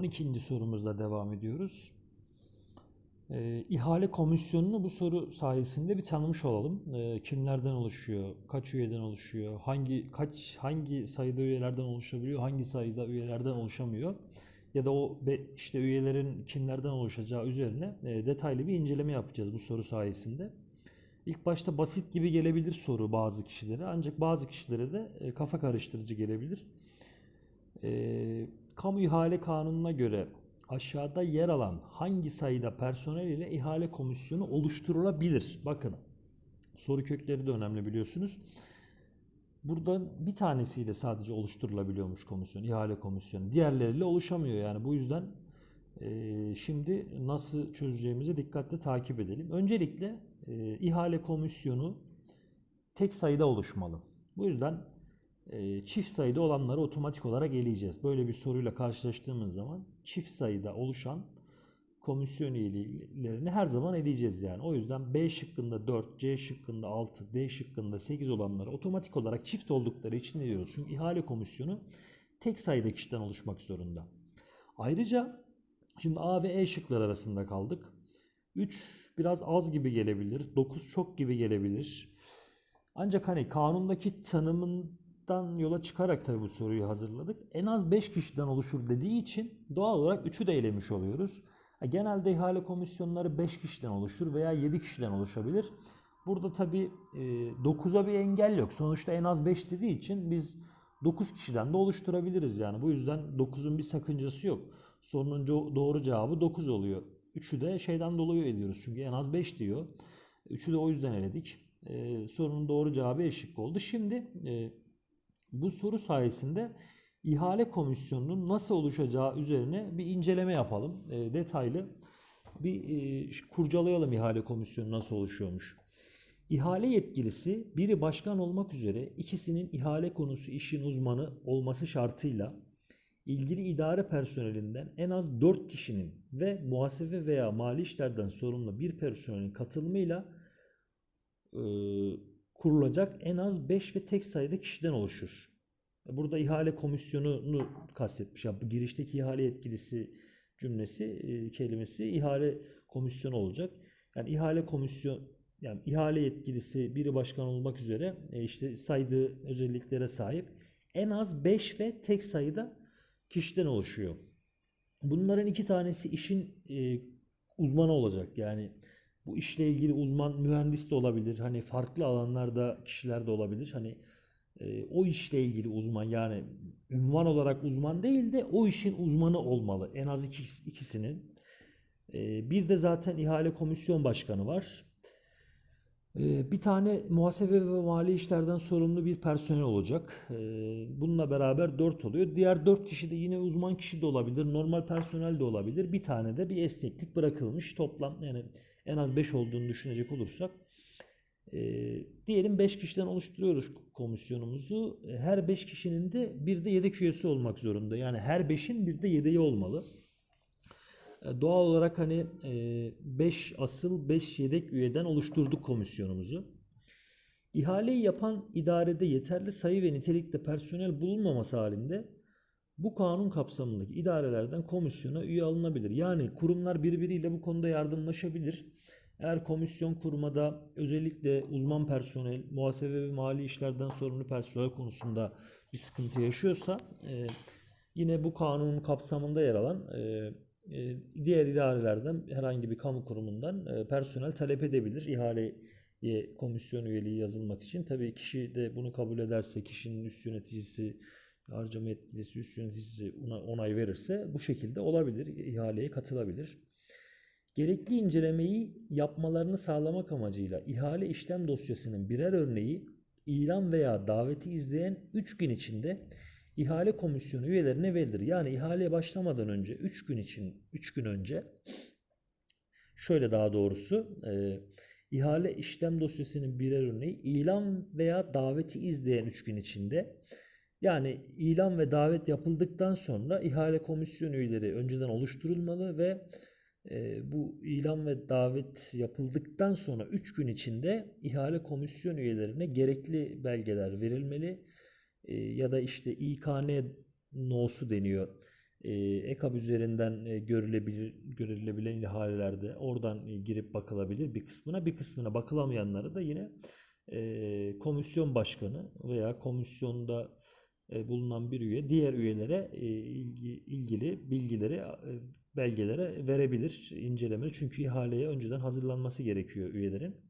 12. sorumuzla devam ediyoruz. Ee, ihale komisyonunu bu soru sayesinde bir tanımış olalım. Ee, kimlerden oluşuyor, kaç üyeden oluşuyor, hangi kaç hangi sayıda üyelerden oluşabiliyor, hangi sayıda üyelerden oluşamıyor ya da o be- işte üyelerin kimlerden oluşacağı üzerine e, detaylı bir inceleme yapacağız bu soru sayesinde. İlk başta basit gibi gelebilir soru bazı kişilere ancak bazı kişilere de e, kafa karıştırıcı gelebilir. Ee, kamu ihale kanununa göre aşağıda yer alan hangi sayıda personel ile ihale komisyonu oluşturulabilir? Bakın soru kökleri de önemli biliyorsunuz. Burada bir tanesiyle sadece oluşturulabiliyormuş komisyon, ihale komisyonu. Diğerleriyle oluşamıyor yani. Bu yüzden e, şimdi nasıl çözeceğimizi dikkatle takip edelim. Öncelikle e, ihale komisyonu tek sayıda oluşmalı. Bu yüzden çift sayıda olanları otomatik olarak eleyeceğiz. Böyle bir soruyla karşılaştığımız zaman çift sayıda oluşan komisyon üyelerini her zaman eleyeceğiz yani. O yüzden B şıkkında 4, C şıkkında 6, D şıkkında 8 olanları otomatik olarak çift oldukları için eliyoruz. Çünkü ihale komisyonu tek sayıda kişiden oluşmak zorunda. Ayrıca şimdi A ve E şıklar arasında kaldık. 3 biraz az gibi gelebilir. 9 çok gibi gelebilir. Ancak hani kanundaki tanımından yola çıkarak tabii bu soruyu hazırladık. En az 5 kişiden oluşur dediği için doğal olarak 3'ü de elemiş oluyoruz. Genelde ihale komisyonları 5 kişiden oluşur veya 7 kişiden oluşabilir. Burada tabii e, 9'a bir engel yok. Sonuçta en az 5 dediği için biz 9 kişiden de oluşturabiliriz yani. Bu yüzden 9'un bir sakıncası yok. Sorunun doğru cevabı 9 oluyor. 3'ü de şeyden dolayı ediyoruz. Çünkü en az 5 diyor. 3'ü de o yüzden eledik. Ee, sorunun doğru cevabı eşik oldu. Şimdi e, bu soru sayesinde ihale komisyonunun nasıl oluşacağı üzerine bir inceleme yapalım. E, detaylı bir e, kurcalayalım ihale komisyonu nasıl oluşuyormuş. İhale yetkilisi biri başkan olmak üzere ikisinin ihale konusu işin uzmanı olması şartıyla ilgili idare personelinden en az 4 kişinin ve muhasebe veya mali işlerden sorumlu bir personelin katılımıyla e, kurulacak en az 5 ve tek sayıda kişiden oluşur. Burada ihale komisyonunu kastetmiş. Yani bu girişteki ihale yetkilisi cümlesi, e, kelimesi ihale komisyonu olacak. Yani ihale komisyon yani ihale yetkilisi biri başkan olmak üzere e, işte saydığı özelliklere sahip en az 5 ve tek sayıda kişiden oluşuyor. Bunların iki tanesi işin e, uzmanı olacak. Yani bu işle ilgili uzman mühendis de olabilir. Hani farklı alanlarda kişiler de olabilir. Hani e, o işle ilgili uzman yani ünvan olarak uzman değil de o işin uzmanı olmalı. En az ikisi- ikisinin. E, bir de zaten ihale komisyon başkanı var. Ee, Bir tane muhasebe ve mali işlerden sorumlu bir personel olacak. Ee, Bununla beraber 4 oluyor. Diğer 4 kişi de yine uzman kişi de olabilir, normal personel de olabilir. Bir tane de bir esneklik bırakılmış. Toplam yani en az 5 olduğunu düşünecek olursak. ee, diyelim 5 kişiden oluşturuyoruz komisyonumuzu. Her 5 kişinin de bir de yedek üyesi olmak zorunda. Yani her 5'in bir de yedeği olmalı. E, Doğal olarak hani 5 asıl 5 yedek üyeden oluşturduk komisyonumuzu. İhaleyi yapan idarede yeterli sayı ve nitelikte personel bulunmaması halinde bu kanun kapsamındaki idarelerden komisyona üye alınabilir. Yani kurumlar birbiriyle bu konuda yardımlaşabilir. Eğer komisyon kurmada özellikle uzman personel, muhasebe ve mali işlerden sorumlu personel konusunda bir sıkıntı yaşıyorsa e, yine bu kanunun kapsamında yer alan e, e, diğer idarelerden herhangi bir kamu kurumundan e, personel talep edebilir ihaleye komisyon üyeliği yazılmak için. Tabii kişi de bunu kabul ederse, kişinin üst yöneticisi, harcama yetkilisi, üst yöneticisi ona onay verirse bu şekilde olabilir, ihaleye katılabilir. Gerekli incelemeyi yapmalarını sağlamak amacıyla ihale işlem dosyasının birer örneği ilan veya daveti izleyen 3 gün içinde ihale komisyonu üyelerine verilir. Yani ihaleye başlamadan önce 3 gün için 3 gün önce şöyle daha doğrusu e, ihale işlem dosyasının birer örneği ilan veya daveti izleyen 3 gün içinde yani ilan ve davet yapıldıktan sonra ihale komisyon üyeleri önceden oluşturulmalı ve e, bu ilan ve davet yapıldıktan sonra 3 gün içinde ihale komisyon üyelerine gerekli belgeler verilmeli. E, ya da işte İKN nosu deniyor. e, EKAB üzerinden e, görülebilir görülebilen ihalelerde oradan e, girip bakılabilir bir kısmına bir kısmına bakılamayanları da yine e, komisyon başkanı veya komisyonda e, bulunan bir üye diğer üyelere e, ilgi, ilgili bilgileri e, belgelere verebilir incelemeli çünkü ihaleye önceden hazırlanması gerekiyor üyelerin.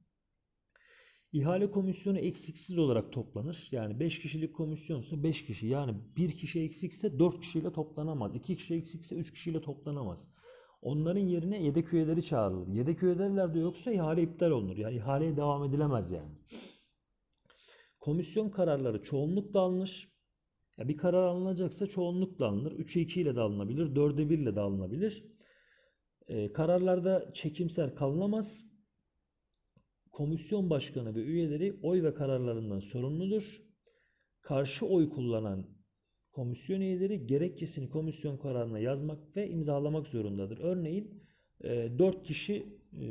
İhale komisyonu eksiksiz olarak toplanır. Yani 5 kişilik komisyonsa 5 kişi yani bir kişi eksikse 4 kişiyle toplanamaz. 2 kişi eksikse 3 kişiyle toplanamaz. Onların yerine yedek üyeleri çağrılır. Yedek üyeler de yoksa ihale iptal olunur. Yani ihaleye devam edilemez yani. Komisyon kararları çoğunlukla alınır. Ya bir karar alınacaksa çoğunlukla alınır. 3'e 2 ile de alınabilir. 4'e 1 ile de alınabilir. Ee, kararlarda çekimser kalınamaz. Komisyon başkanı ve üyeleri oy ve kararlarından sorumludur. Karşı oy kullanan komisyon üyeleri gerekçesini komisyon kararına yazmak ve imzalamak zorundadır. Örneğin 4 kişi e,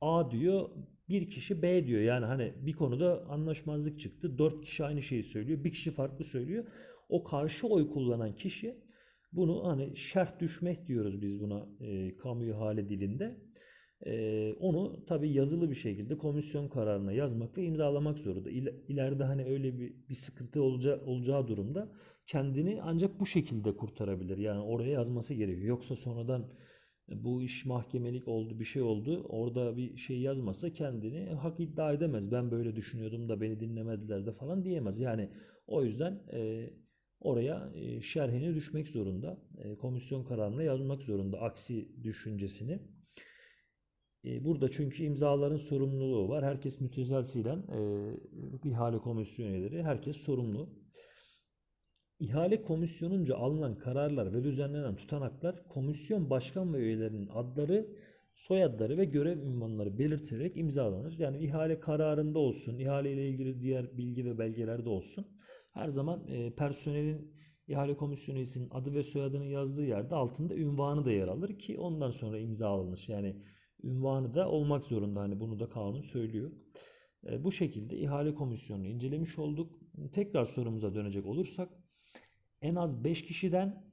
A diyor, bir kişi B diyor. Yani hani bir konuda anlaşmazlık çıktı. 4 kişi aynı şeyi söylüyor, bir kişi farklı söylüyor. O karşı oy kullanan kişi bunu hani şerh düşmek diyoruz biz buna e, kamu ihale dilinde. Onu tabii yazılı bir şekilde komisyon kararına yazmak ve imzalamak zorunda. İle- İleride hani öyle bir, bir sıkıntı olacağı, olacağı durumda kendini ancak bu şekilde kurtarabilir. Yani oraya yazması gerekiyor. Yoksa sonradan e, bu iş mahkemelik oldu, bir şey oldu. Orada bir şey yazmasa kendini hak iddia edemez. Ben böyle düşünüyordum da beni dinlemediler de falan diyemez. Yani o yüzden e, oraya e, şerhine düşmek zorunda. E, komisyon kararına yazmak zorunda aksi düşüncesini. E, Burada çünkü imzaların sorumluluğu var. Herkes müteselsilen e, ihale komisyon üyeleri herkes sorumlu. İhale komisyonunca alınan kararlar ve düzenlenen tutanaklar komisyon başkan ve üyelerinin adları, soyadları ve görev ünvanları belirtilerek imzalanır. Yani ihale kararında olsun, ihale ile ilgili diğer bilgi ve belgelerde olsun. Her zaman e, personelin ihale komisyon üyesinin adı ve soyadını yazdığı yerde altında ünvanı da yer alır ki ondan sonra imza alınır. Yani ünvanı da olmak zorunda. Hani bunu da kanun söylüyor. E, bu şekilde ihale komisyonunu incelemiş olduk. Tekrar sorumuza dönecek olursak en az 5 kişiden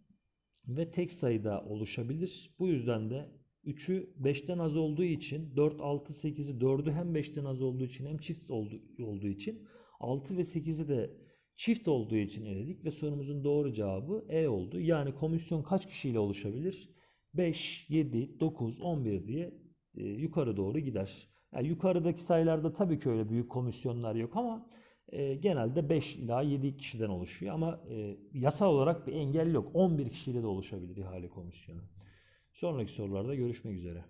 ve tek sayıda oluşabilir. Bu yüzden de 3'ü 5'ten az olduğu için 4, 6, 8'i 4'ü hem 5'ten az olduğu için hem çift olduğu, için 6 ve 8'i de çift olduğu için eledik ve sorumuzun doğru cevabı E oldu. Yani komisyon kaç kişiyle oluşabilir? 5, 7, 9, 11 diye e, yukarı doğru gider. Yani yukarıdaki sayılarda tabii ki öyle büyük komisyonlar yok ama e, genelde 5 ila 7 kişiden oluşuyor ama e, yasal olarak bir engel yok. 11 kişiyle de oluşabilir ihale komisyonu. Sonraki sorularda görüşmek üzere.